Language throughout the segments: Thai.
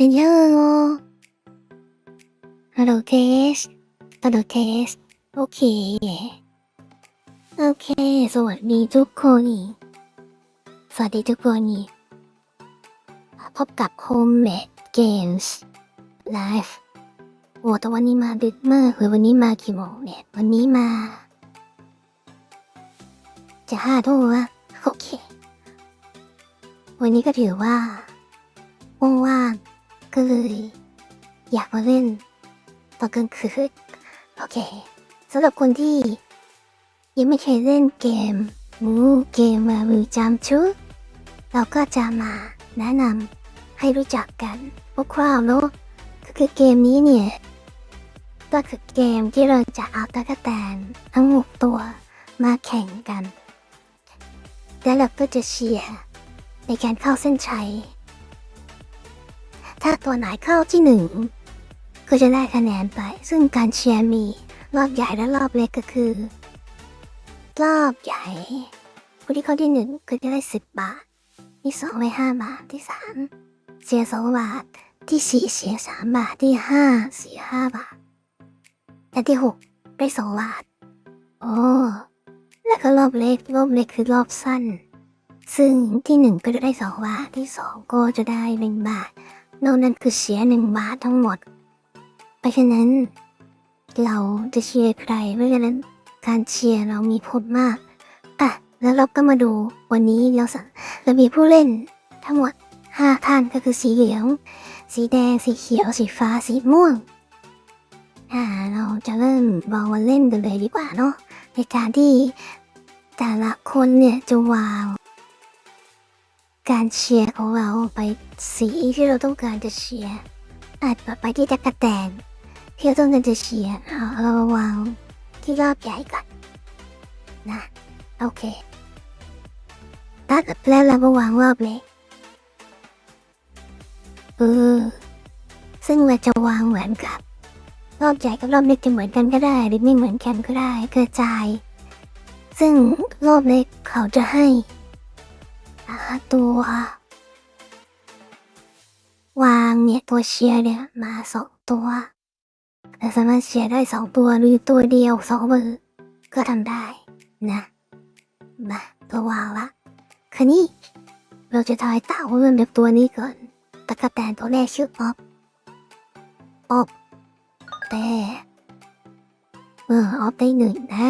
เป็นยังไงฮัลโหลเทสฮัลโหลเทส โอเค โอเค สวัสดีทุกคน สวัสดีทุกคนพบกับ Homemade Games Live โอ้แต่วันนี้มาดึกมากเลยวันนี้มากี่โมงเนี่ย วันนี้มา จะห้าทุ่มวะโอเค วันนี้ก็ถือว่าว่างๆ ก็เลย อยากมาเล่นตอนกลางคืนโอเคสำหรับคนที่ ยังไม่เคยเล่นเกมมูเกมมามือจำชุดเราก็จะมาแนะนำให้รู้จักกันคร่าวๆเนอะก็คือเกมนี้เนี่ยก็คือเกมที่เราจะเอาตะกแตนทั้งหกตัวมาแข่งกัน แล้วเราก็จะเชียร์ในการเข้าเส้นชัย ถ้าตัวไหนเข้าที่หนึ่งก็จะได้คะแนนไป ซึ่งการเชียร์มีรอบใหญ่และรอบเล็กก็คือ รอบใหญ่ผู้ที่เข้าที่หนึ่งก็จะได้สิบบาท ที่สองได้ห้าบาท ที่สามเสียสองบาท ที่สี่เสียสามบาท ที่ห้าเสียห้าบาท และที่หกได้สองบาท โอ้แล้วก็รอบเล็ก รอบเล็กคือรอบสั้น ซึ่งที่หนึ่งก็จะได้สองบาท ที่สองก็จะได้หนึ่งบาท นอกนั้นคือเสียหนึ่งบาททั้งหมด เพราะฉะนั้น เราจะเชียร์ใคร เพราะฉะนั้นการเชียร์เรามีผลมากอะแล้วเราก็มาดูวันนี้เราสเรามีผู้เล่นทั้งหมดห้าท่านก็คือสีเหลือง สีแดง สีเขียว สีฟ้า สีม่วงอ่าเราจะเริ่มบอกวันเล่นกันเลยดีกว่าเนาะในการที่แต่ละคนเนี่ยจะวาง การเชียร์ของเราไปสีที่เราต้องการจะเชียร์อาจไปที่ตะกะแตนที่เราต้องการจะเชียร์เอาเราวางที่รอบใหญ่ก่อนนะโอเคตัดแล้วเรามาวางรอบเล็กเออซึ่งเราจะวางเหมือนกับ รอบใหญ่กับรอบเล็กจะเหมือนกันก็ได้ หรือไม่เหมือนกันก็ได้กระจาย ซึ่งรอบเล็กเขาจะให้ อ่าตัว วางเนี่ยตัวเชียร์เนี่ยมาสองตัว แต่สามารถเชียร์ได้สองตัวหรือตัวเดียวสองมือ ก็ทำได้นะ มาตัววางละคันนี้เราจะทายเต่าเรื่องเด็กตัวนี้ก่อนตะกะแตนตัวแรกชื่อออฟออฟแต่เออออฟได้หนึ่งนะ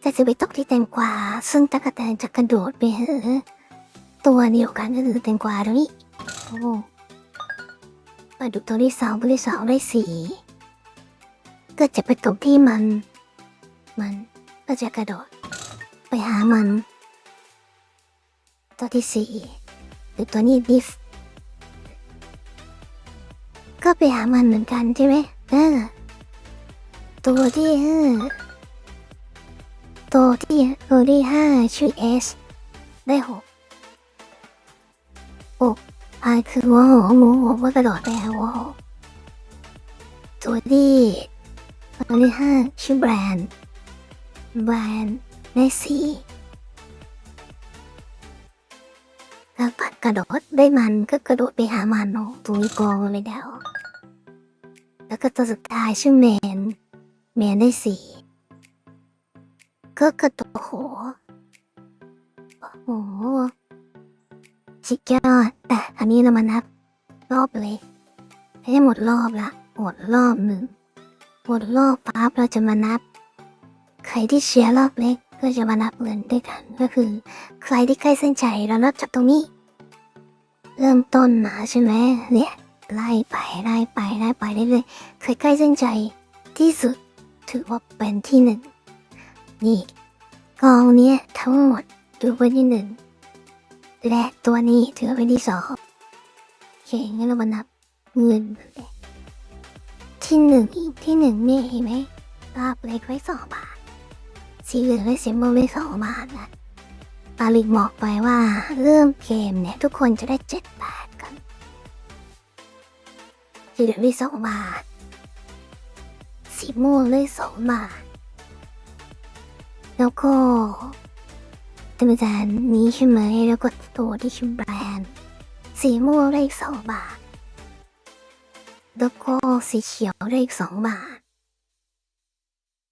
แต่จะไปตกที่แตงกวาซึ่งตะกะแตนจะกระโดดไปเหอะ ตัวเดียวกันก็คือแตงกวาตัวนี้โอ้ปลาดุตัวที่สองตัวที่สองได้สีก็จะไปตกที่มัน มันก็จะกระโดด ไปหามัน ตัวที่สี่หรือตัวนี้บิฟก็ไปหามันเหมือนกันใช่ไหมเออตัวที่เออตัวที่ตัวที่ห้าชื่อเอสได้หก หกอายคือว่าหมูหัวว่ากระโดดไปหาวหกตัวที่ตัวที่ห้าชื่อแบรนด์แบรนด์ได้สี่แล้วปัดกระโดดได้มันก็กระโดดไปหามันเนาะตัวนี้กองเลยเดาแล้วก็ตัวสุดท้ายชื่อแมนแมนได้สี่ก็กระโดดโหโอ้โห สุดยอดแต่อันนี้เรามานับ รอบเลยให้หมดรอบละหมดรอบหนึ่งหมดรอบปั๊บเราจะมานับ ใครที่เชียร์รอบเล็กก็จะมานับเงินด้วยกันก็คือ ใครที่ใกล้เส้นชัยเรานับจากตรงนี้ เริ่มต้นมาใช่ไหมเนี่ยไล่ไปไล่ไปไล่ไปเรื่อยๆใครใกล้เส้นชัยที่สุดถือว่าเป็นที่หนึ่งนี่กองเนี้ยทั้งหมดถือเป็นที่หนึ่ง และตัวนี้ถือเป็นที่สองโอเคงั้นเรามานับเงิน ที่หนึ่งที่หนึ่งนี่เห็นไหมรอบเล็กไว้สองบาทสีเหลืองและสีม่วงไว้สองบาทนะปาลิกบอกไปว่าเริ่มเกมเนี่ยทุกคนจะได้เจ็ดบาทกันสีเหลืองได้สองบาทสีม่วงได้สองบาทแล้วก็ ตัวจานนี้ใช่ไหมแล้วก็ตัวที่ชื่อแบรนด์สีม่วงได้อีกสองบาท แล้วก็สีเขียวได้อีกสองบาท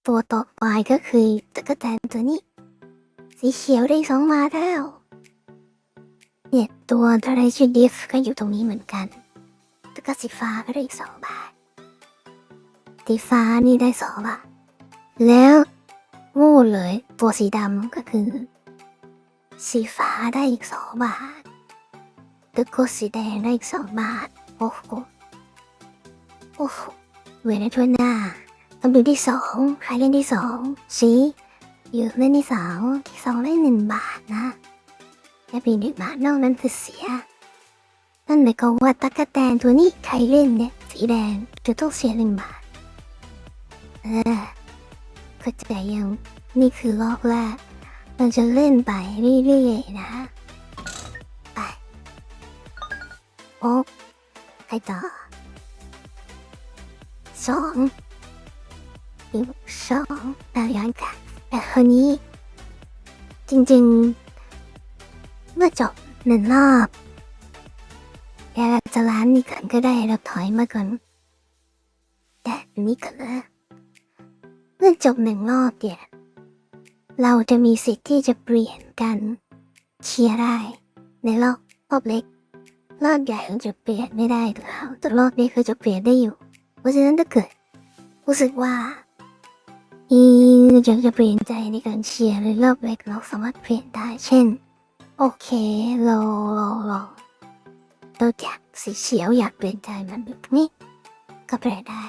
ตัวต่อไปก็คือตะกแตนตัวนี้ สีเขียวได้สองบาทแล้วเนี่ยตัวทะเลชื่อดิฟก็อยู่ตรงนี้เหมือนกันแล้วก็สีฟ้าก็ได้อีกสองบาทสีฟ้านี่ได้สองบาท แล้วโง่เลย ตัวสีดำก็คือ สีฟ้าได้อีกสองบาทแล้วก็สีแดงได้อีกสองบาท โอ้โห โอ้โหเวทในทั่วหน้าตำดูที่สองใครเล่นที่สองสีอยู่เล่นที่สองที่สองได้หนึ่งบาทนะแค่เพีหนึ่งบาทนอกนั้นคือเสีย นั่นหมายความว่าตั๊กแตนตัวนี้ใครเล่นเนี่ย สีแดงจะต้องเสียหนึ่งบาท เออเข้าใจยังนี่คือรอบแรก เราจะเล่นไปเรื่อยๆนะ ไปโอ๊บใครต่อสองอีกสองแล้วย้อนกลับแต่คนนี้ จริงๆ เมื่อจบหนึ่งรอบแกจะร้านนี้ก่อนก็ได้เราถอยมาก่อนแต่นนี้ก่อนนะเมื่อจบหนึ่งรอบเนี่ย เราจะมีสิทธิ์ที่จะเปลี่ยนกันเชียร์ได้ ในรอบรอบเล็กรอบใหญ่เราจะเปลี่ยนไม่ได้แล้วแต่รอบนี้คือจะเปลี่ยนได้อยู่ เพราะฉะนั้นถ้าเกิดรู้สึกว่าอีอยากจะเปลี่ยนใจในการเชียร์ในรอบเล็กเราสามารถเปลี่ยนได้ เช่น โอเคเราเราเราเราจากสีเขียวอยากเปลี่ยนใจมันแบบนี้ ก็เปลี่ยนได้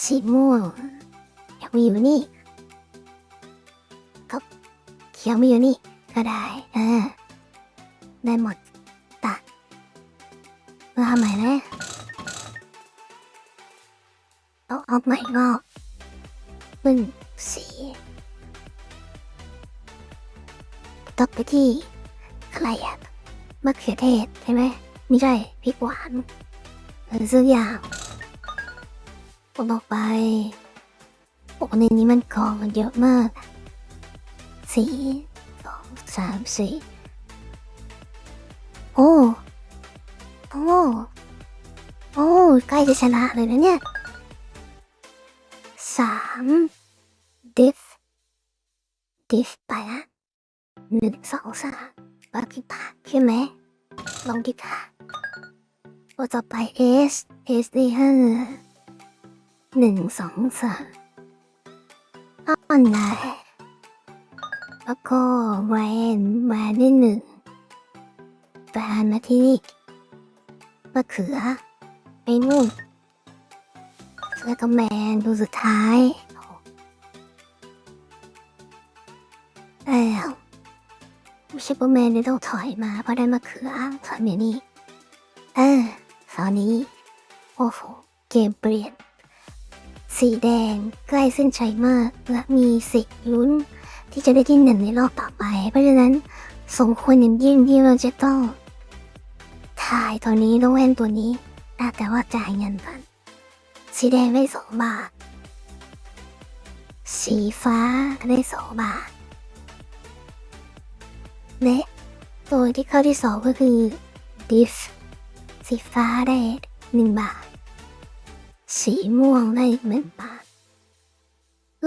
สีม่วงอยากมาอยู่นี่ ก็เขียวมาอยู่นี่ ก็ได้ เออ ได้หมดตัดเราทำใหม่นะเอาเอาใหม่รอบมึนสีตบไปที่อะไรอะมะเขือเทศใช่ไหมไม่ใช่พริกหวานหรือสักอย่างกดออไปโอ้ในนี้มันกองมันเยอะมาก สี่สองสามสี่โอ้โอ้โอ้ใกล้จะชนะเลยนะเนี่ยสามดิฟดิฟไปละหนึ่งสองสามปากิปาใช่ไหมลองดีค่ะตัวต่อไป S S ได้ห้าหนึ่งสองสามอ้อนไหน แล้วก็แวนแวนได้หนึ่งแวนมาที่นี่มะเขือไปนู่นแล้วก็แมนดูสุดท้ายแล้วไม่ใช่ว่าแมนได้ต้องถอยมาเพราะได้มาเขือถอยเมียนี่เออตอนนี้ โอ้โห เกมเปลี่ยน สีแดงใกล้เส้นชัยมาก และมีสิทธิ์ลุ้น ที่จะได้ที่หนึ่งในรอบต่อไป เพราะฉะนั้นสมควรอย่างยิ่งที่เราจะต้องถ่ายตัวนี้แล้วแว่นตัวนี้อ่แต่ว่าจ่ายเงินก่อนสีแดงได้สองบาท สีฟ้าได้สองบาทและตัวที่เข้าที่สองก็คือดิฟสีฟ้าได้หนึ่งบาท สีม่วงได้หนึ่งบาท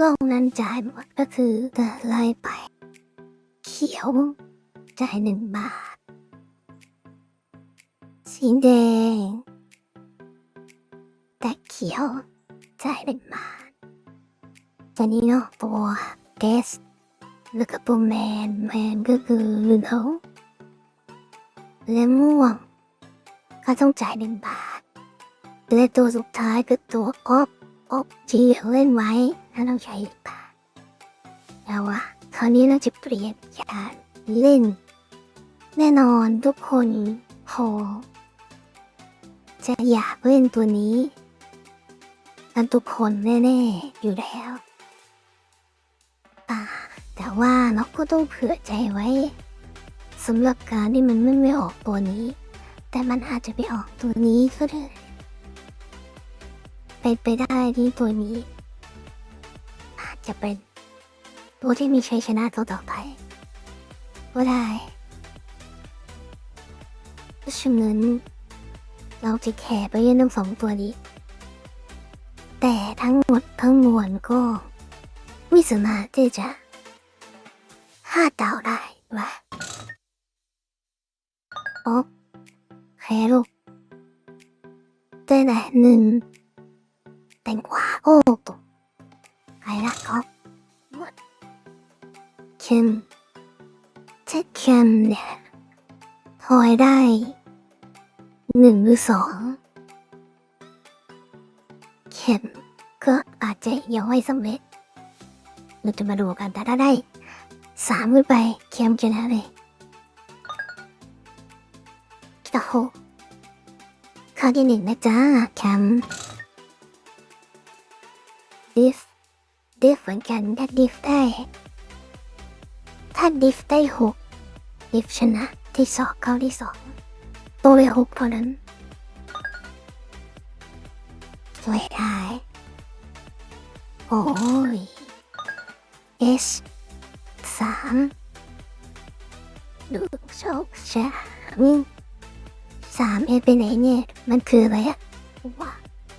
ลงนั้นจ่ายหมดก็คือแต่ไล่ไป เขียวจ่ายหนึ่งบาท สีแดง แต่เขียวจ่ายหนึ่งบาทตอนนี้เนาะตัวเกสแล้วก็ตัวแมนแมนก็คือลืนเขาและม่วงก็ต้องจ่ายหนึ่งบาทและตัวสุดท้ายคือตัวออฟ ออฟที่เล่นไว้น่าต้องใช้หนึ่งบาแล้ววะคราวนี้เราจะเปลี่ยนการเล่น แน่นอนทุกคนพอจะอยากเล่นตัวนี้กันทุกคนแน่ๆอยู่แล้วแต่ว่าเราก็ต้องเผื่อใจไว้สำหรับการที่มันไม่ไม่ออกตัวนี้ แต่มันอาจจะไปออกตัวนี้ก็ได้ เป็นไปได้ที่ตัวนี้อาจจะเป็น ตัวที่มีชัยชนะตัวต่อไปก็ได้เพราะฉะนั้นเราจะแข่ไปเล่นทั้งสองตัวนี้ แต่ทั้งหมดทั้งมวลก็ไม่สามารถที่จะคาดเดาได้ว่าโอ๊ะแค่ลูกแต่ไหนหนึ่ง แตงกวาโอ้ตัวใครละก็หมดเข้มถ้าเข้มเนี่ยทอยได้หนึ่งหรือสองเข็มก็อาจจะยังไม่สำเร็จเราจะมาดูกันถ้าได้สามขึ้นไปเข็มชนะเลยโอ้โหข้อที่หนึ่งนะจ๊ะแคม ดิฟดิฟเหมือนกันถ้าดิฟได้ถ้าดิฟได้หกดิฟชนะที่สองเข้าที่สองตัวเลยหกเท่านั้นสวยได้โอ้ย S สามดูโชคสามสามเอเป็นไหนเนี่ย มันคืออะไรอะว้า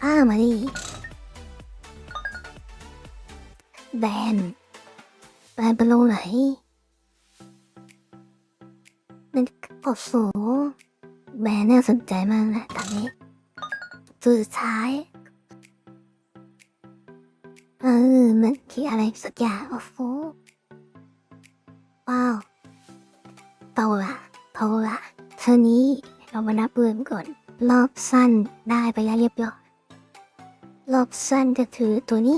อ้ามาดิ แบนแบนไปลงไหนมันโอ้โหแบนน่าสนใจมากนะตอนนี้ตัวสุดท้ายเออมันคืออะไรสักอย่างโอ้โหว้าวเต่าละเต่าละเท่านี้เรามานับรวมก่อน รอบสั้นได้ไปแล้วเรียบร้อยรอบสั้นจะถือตัวนี้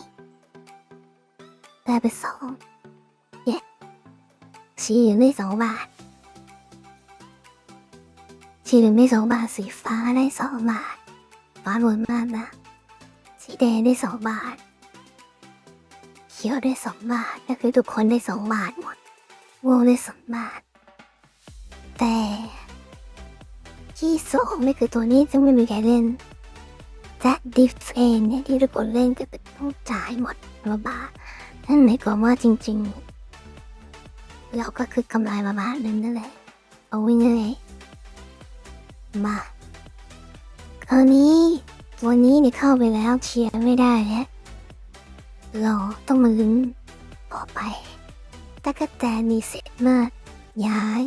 ได้ไปสองเย้สีเหลือได้สองบาทสีเหลือได้สองบาทสีฟ้าได้สองบาทฟ้ารวยมากนะ สีแดงได้สองบาท เขียวได้สองบาทก็คือทุกคนได้สองบาทหมดโวได้สองบาท แต่ที่สองไม่คือตัวนี้จะไม่มีใครเล่นและดิฟเองเนี่ยที่ทุกคนเล่นก็คือต้องจ่ายหมดละบาท นั่นหมายความว่าจริงๆ เราก็คือกำไรมาบาทนึงนั่นแหละ เอาไว้เลยมาคราวนี้ตัวนี้เนี่ยเข้าไปแล้วเชียร์ไม่ได้แล้วเราต้องมาลุ้นต่อไปตะกะแตนมีสิทธิ์มาก ย้าย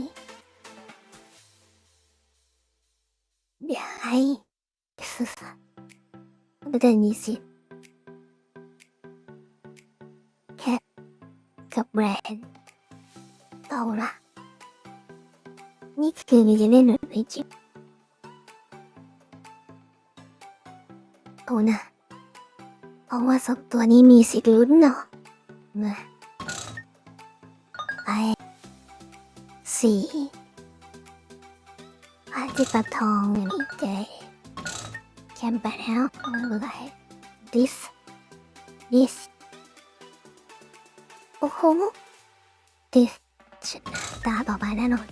ย้ายสุดๆตะกะแตนมีสิทธิ์ กับแบรนด์เอาละนี่คือมีจะเล่นหรือไม่จริงเอานะเพราะว่าสองตัวนี้มีสิทธิ์ลุ้นเนาะมาไปสี่พระที่ปับทองนี่เจแคมเปญแล้วอะไร this this โห this ชนะตาต่อไปแน่นอน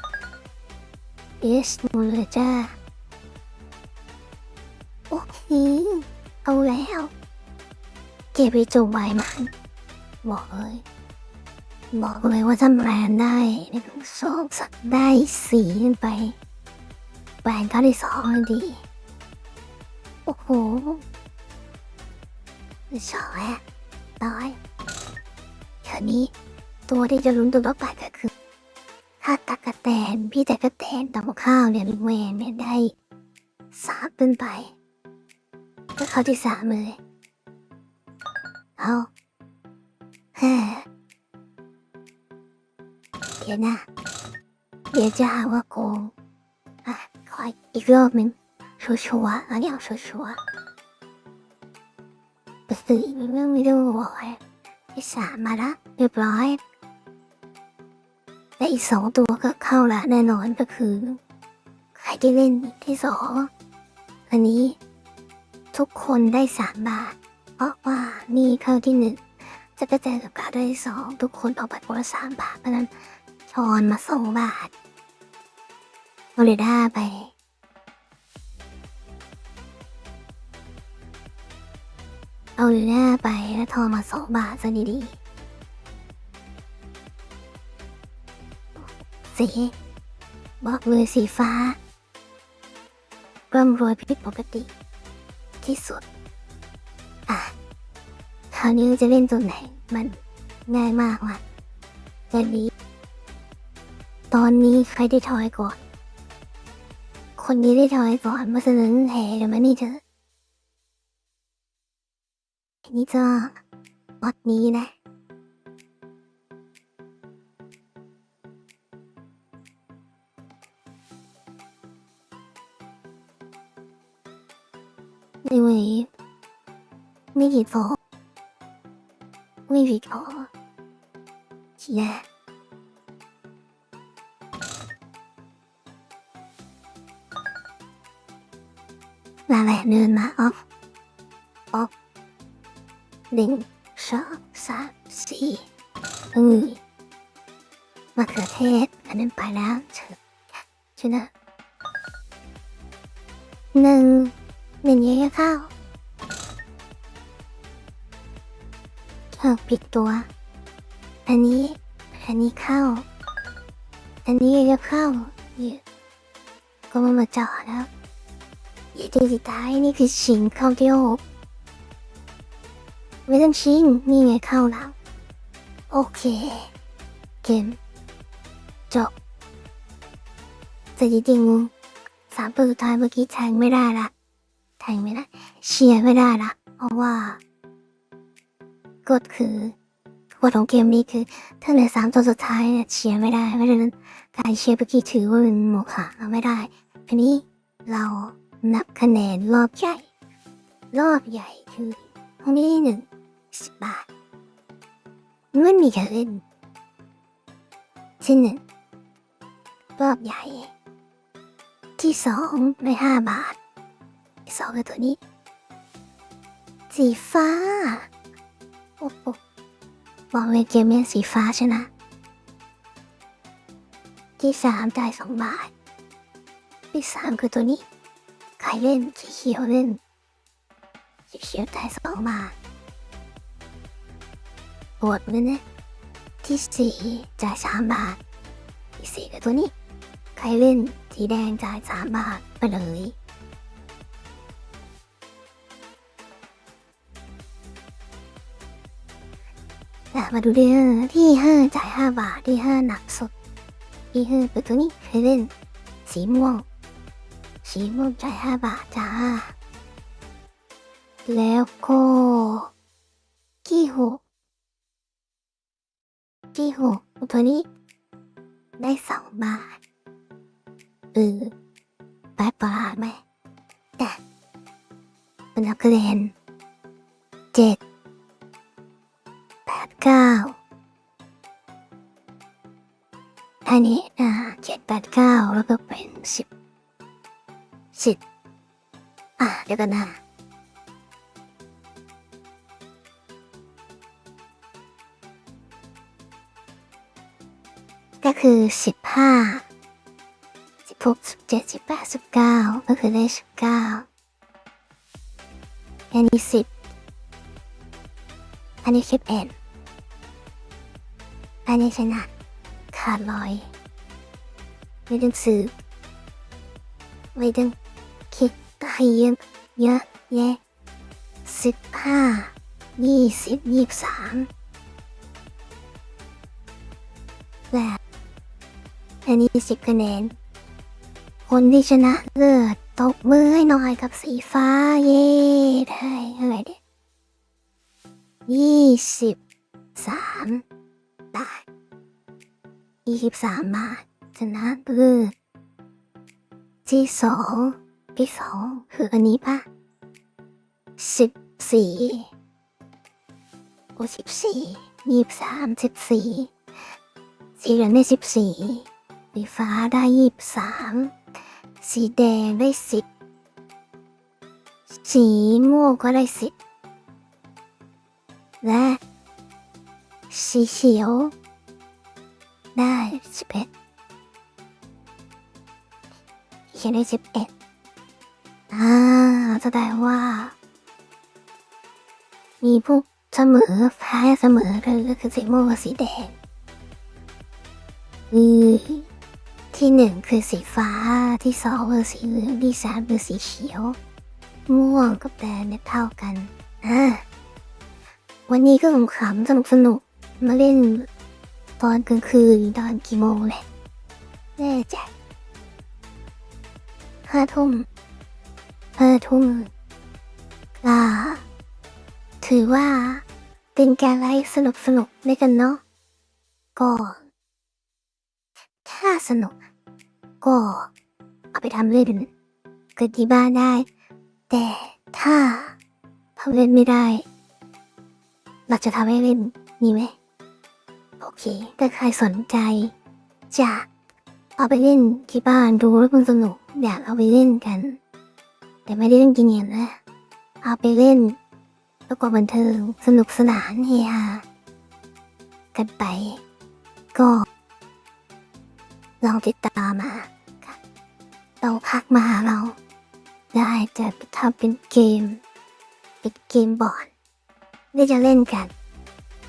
yes หมดเลจ้าโอ้โหเอาแล้ว เก็บไปจุใบมัน บอกเลยบอกเลยว่าถ้าแบรนด์ได้ในทุกสองสักได้สีขึ้นไปแบรนด์ก็ได้สองดี โอ้โหชอบแอะต้อย คราวนี้ ตัวที่จะลุ้นตัวต่อไปก็คือ ถ้าตะกะแตนพี่แตะกะแตนตำข้าวเนี่ยลุงแวนเนี่ยได้สามขึ้นไป ก็เขาที่สามเลยเอาแฮ่เดี๋ยวนะ เดี๋ยวจะหาว่าโกงอะขออีกรอบหนึ่งชัวชัวอันนี้เอาชัวชัวไปซื้ออีกเรื่องไม่ดูบอกไว้ ที่สามมาละเรียบร้อย และอีกสองตัวก็เข้าละแน่นอนก็คือ ใครที่เล่นที่สองอันนี้ทุกคนได้สามบาท เพราะว่านี่เข้าที่หนึ่งจะกระจายกับการได้สองทุกคนเอาบัตรคนละสามบาทเพราะนั้นชอนมาสองบาทเอาเลยได้ไป เอาเลยได้ไปแล้วทอมาสองบาทซะดีๆสีบอกเลยสีฟ้าร่ำรวยผิดปกติ ที่สุด อะคราวนี้จะเล่นตัวไหน มันง่ายมากว่ะแต่นี้ ตอนนี้ใครได้ทอยก่อน คนนี้ได้ทอยก่อนมาเสนอแห่เดี๋ยวมานี่เถอะ นี้จะวัดนี้นะ因为ไม่กี่โต๊ะไม่กี่โต๊ะแย่มาแหละเดินมาออฟออฟ หนึ่งสองสามสี่เอ้ยมะเขือเทศ อันนั้นไปแล้วเถอะชนะหนึ่งหนึ่งยังเข้าถูกผิดตัว อันนี้ อันนี้เข้า อันนี้ยังเข้าเนี่ยก็มันมาจอดแล้วยี่ที่สุดท้ายนี่คือชิงเข้าที่หก ไม่ต้องชิงนี่ไงเข้าแล้ว โอเค เกมจบแต่จริงๆสามตัวสุดท้ายเมื่อกี้แทงไม่ได้ละแทงไม่ได้เชียร์ไม่ได้ละเพราะว่า กฎคือกฎของเกมนี้คือ ถ้าเหลือสามตัวสุดท้ายเนี่ยเชียร์ไม่ได้เพราะฉะนั้นการเชียร์เมื่อกี้ถือว่าเป็นโมฆะเราไม่ได้ทีนี้เรานับคะแนนรอบใหญ่ รอบใหญ่คือห้องนี้หนึ่ง สิบบาทไม่มีการเล่นที่หนึ่งรอบใหญ่ ที่สองในห้าบาทสองคือตัวนี้ สีฟ้า โอ้โหบอกเลยเกมนี้สีฟ้าชนะ ที่สามจ่ายสองบาท ที่สามคือตัวนี้ ใครเล่นสีเขียวเล่นสีเขียวจ่ายสองบาท ปวดเลยนะที่สี่จ่ายสามบาท ที่สี่คือตัวนี้ ใครเล่นสีแดงจ่ายสามบาทไปเลยมาดูเด้อที่ห้าจ่ายห้าบาทที่ห้าหนักสุดที่ห้าเป็นตัวนี้เคยเล่น สีม่วง สีม่วงจ่ายห้าบาทจ้า แล้วก็กี่หก กี่หกตัวนี้ ได้สองบาทเออแปดบาทไหมแต่เป็นนับคะแนเจ็ดแปดเก้าอันนี้อ่าเจ็ดแปดเก้าแล้วก็เป็นสิบสิบอะเดี๋ยวกันนะ ก็คือสิบห้าสิบหกสิบเจ็ดสิบแปดสิบเก้าก็คือได้สิบเก้าอันนี้สิบอันนี้สิบเอ็ดอันนี้ชนะขาดลอย ไม่ต้องสืบไม่ต้องคิดให้เยอะเยอะแยะสิบห้ายี่สิบยี่สามและ นนี้สิบคะแนน คนที่ชนะเลิศตบมือให้หน่อยกับสีฟ้า เย่ได้อะไรเด็ยี่สิบสามบาทยี่สิบสามบาทชนะเลิศที่สองที่สองคืออันนี้ปะสิบสี่โอ้สิบสี่ยี่สามสิบสี่สี่เหลืองได้สิบสี่ สีฟ้าได้ยี่สิบสาม สีแดงได้สิบ สีม่วงก็ได้สิบ และ สีเขียว ได้สิบเอ็ดเขียนได้สิบเอ็ดอ่าแสดงว่า มีผู้เสมอแพ้เสมอเลยก็คือสีม่วงกับสีแดง อือ ที่หนึ่งคือสีฟ้า ที่สองคือสีเหลือง ที่สามคือสีเขียว ม่วงกับแดงเนี่ยเท่ากันอ่าวันนี้ก็ขำๆสนุกสนุกมาเล่น ตอนกลางคืนตอนกี่โมงเลยแน่ใจห้าทุ่มห้าทุ่มอ่าถือว่าเป็นการไลฟ์สนุกสนุกด้วยกันเนาะก็ถ้าสนุก ก็เอาไปทำเล่นกันที่บ้านได้ แต่ถ้าทำเล่นไม่ได้เราจะทำให้เล่นมีไหมโอเคถ้าใครสนใจ จะเอาไปเล่นที่บ้านดูแล้วมันสนุกอยากเอาไปเล่นกัน แต่ไม่ได้เล่นกินเงินนะ เอาไปเล่นแล้วก็บันเทิงสนุกสนานเฮฮากันไป ก็ ลองติดตามมา เราพักมาหาเรา ได้จะไปทำเป็นเกม เป็นเกมบอร์ดที่จะเล่นกัน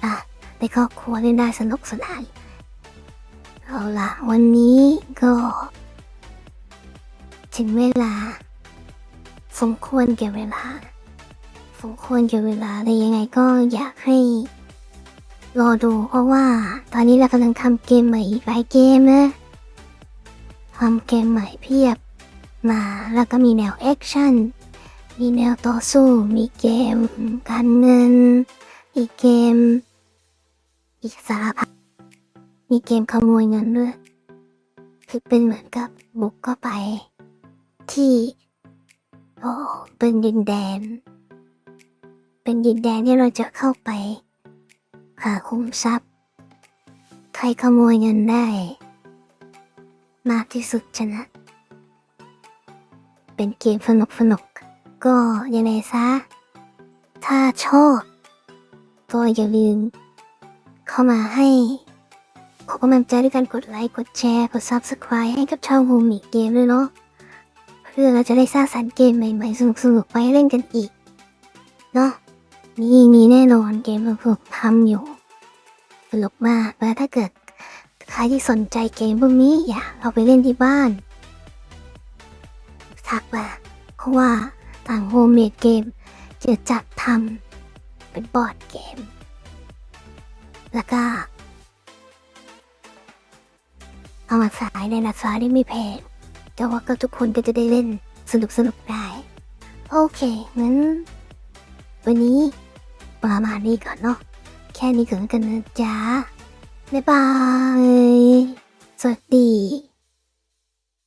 อะในครอบครัวเล่นได้สนุกสนานเอาละวันนี้ก็ถึงเวลา สมควรแก่เวลา สมควรแก่เวลาแต่ยังไงก็อยากให้ รอดูเพราะว่า ตอนนี้เรากำลังทำเกมใหม่อีกหลายเกมนะทำเกมใหม่เพียบ มาแล้วก็มีแนวแอคชั่น มีแนวต่อสู้ มีเกม การเงินมีเกม อีกสารพัด มีเกมขโมยเงินด้วย คือเป็นเหมือนกับบุกเข้าไป ที่โอ้เป็นดินแดน เป็นดินแดนที่เราจะเข้าไป หาคุ้มทรัพย์ ใครขโมยเงินได้ มากที่สุดชนะ เป็นเกมสนุกสนุก ก็ยังไงซะ ถ้าชอบ ก็อย่าลืม เข้ามาให้ขอกำลังใจด้วยการกดไลค์ กดแชร์ กด Subscribe ให้กับช่องโฮมิเกมด้วยเนาะ เพื่อเราจะได้สร้างสรรค์เกมใหม่ๆ สนุกๆ ไปเล่นกันอีก เนาะมีมีแน่นอนเกมสนุกทำอยู่สนุกมากแล้วถ้าเกิดใครที่สนใจเกมพวกนี้อยากเอาไปเล่นที่บ้าน ทักมาเพราะว่าต่างโฮมเมดเกมจะจัดทำเป็นบอร์ดเกม แล้วก็เอามาขายในราคาที่ไม่แพงแต่ว่าก็ทุกคนก็จะได้เล่นสนุกสนุกได้ โอเคงั้น วันนี้ประมาณนี้ก่อนเนาะแค่นี้ก่อนกันนะจ๊ะบ๊ายบาย สวัสดี